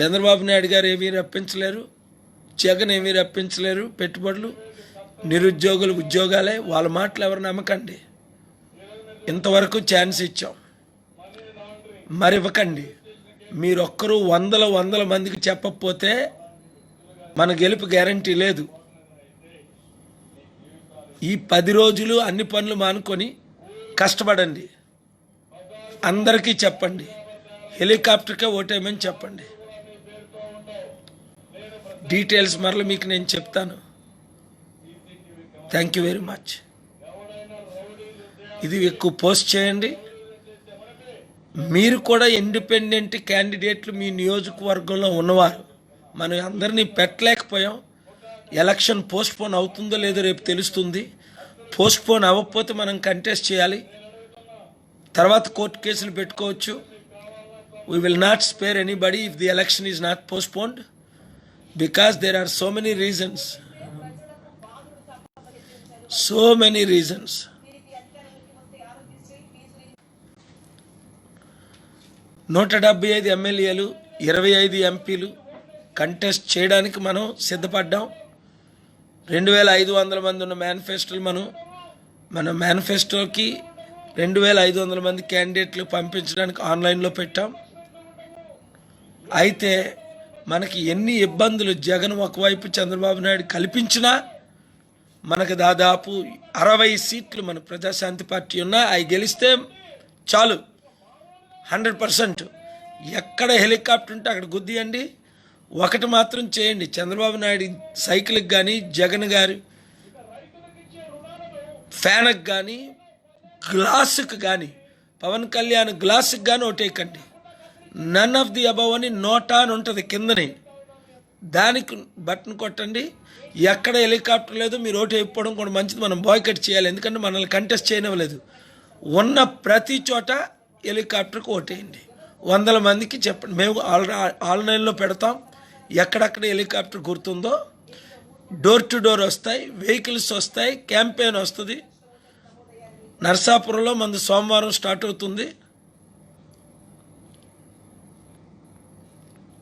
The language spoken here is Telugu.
చంద్రబాబు నాయుడు గారు ఏమీ రప్పించలేరు జగన్ ఏమీ రప్పించలేరు పెట్టుబడులు నిరుద్యోగులు ఉద్యోగాలే వాళ్ళ మాటలు ఎవరు నమ్మకండి. ఇంతవరకు ఛాన్స్ ఇచ్చాం. మరి ఇవ్వకండి. మీరొక్కరు వందల వందల మందికి చెప్పకపోతే మన గెలుపు గ్యారంటీ లేదు. ఈ పది రోజులు అన్ని పనులు మానుకొని కష్టపడండి. అందరికీ చెప్పండి. హెలికాప్టర్కే ఓటేయమని చెప్పండి. డీటెయిల్స్ మరల మీకు నేను చెప్తాను. థ్యాంక్ యూ వెరీ మచ్ ఇది ఎక్కువ పోస్ట్ చేయండి. మీరు కూడా ఇండిపెండెంట్ క్యాండిడేట్లు మీ నియోజకవర్గంలో ఉన్నవారు మనం అందరినీ పెట్టలేకపోయాం. ఎలక్షన్ పోస్ట్పోన్ అవుతుందో లేదో రేపు తెలుస్తుంది. పోస్ట్పోన్ అవ్వకపోతే మనం కంటెస్ట్ చేయాలి. తర్వాత కోర్టు కేసులు పెట్టుకోవచ్చు. We will not spare anybody if the election is not postponed because there are so many reasons so many reasons నూట డెబ్బై ఐదు ఎమ్మెల్యేలు ఇరవై ఐదు ఎంపీలు కంటెస్ట్ చేయడానికి మనం సిద్ధపడ్డాం. రెండు వేల ఐదు వందల మంది ఉన్న మేనిఫెస్టోలు మనం మన మేనిఫెస్టోకి రెండు వేల ఐదు వందల మంది క్యాండిడేట్లు పంపించడానికి ఆన్లైన్లో పెట్టాం. అయితే మనకి ఎన్ని ఇబ్బందులు జగన్ ఒకవైపు చంద్రబాబు నాయుడు కల్పించినా మనకు దాదాపు అరవై సీట్లు మన ప్రజాశాంతి పార్టీ ఉన్నా అవి గెలిస్తే చాలు. Hundred percent. ఎక్కడ హెలికాప్టర్ ఉంటే అక్కడ గుద్దియండి. ఒకటి మాత్రం చేయండి. చంద్రబాబు నాయుడు సైకిల్కి కానీ జగన్ గారు ఫ్యాన్కి కానీ గ్లాసుకు కానీ పవన్ కళ్యాణ్ గ్లాసుకి కానీ ఓటేయకండి నన్ ఆఫ్ ది అబవ్ అని నోటా అని ఉంటుంది కిందని. దానికి బటన్ కొట్టండి. ఎక్కడ హెలికాప్టర్ లేదు మీరు ఓటు వేయకపోవడం కూడా మంచిది. మనం బాయ్కట్ చేయాలి. ఎందుకంటే మనల్ని కంటెస్ట్ చేయనివ్వలేదు. ఉన్న ప్రతి చోట హెలికాప్టర్కి ఓటేయండి. వందల మందికి చెప్పండి. మేము ఆల్ ఆన్లైన్లో పెడతాం. ఎక్కడెక్కడ హెలికాప్టర్ గుర్తుందో. డోర్ టు డోర్ వస్తాయి. వెహికల్స్ వస్తాయి. క్యాంపెయిన్ వస్తుంది. నర్సాపురంలో మంది సోమవారం స్టార్ట్ అవుతుంది.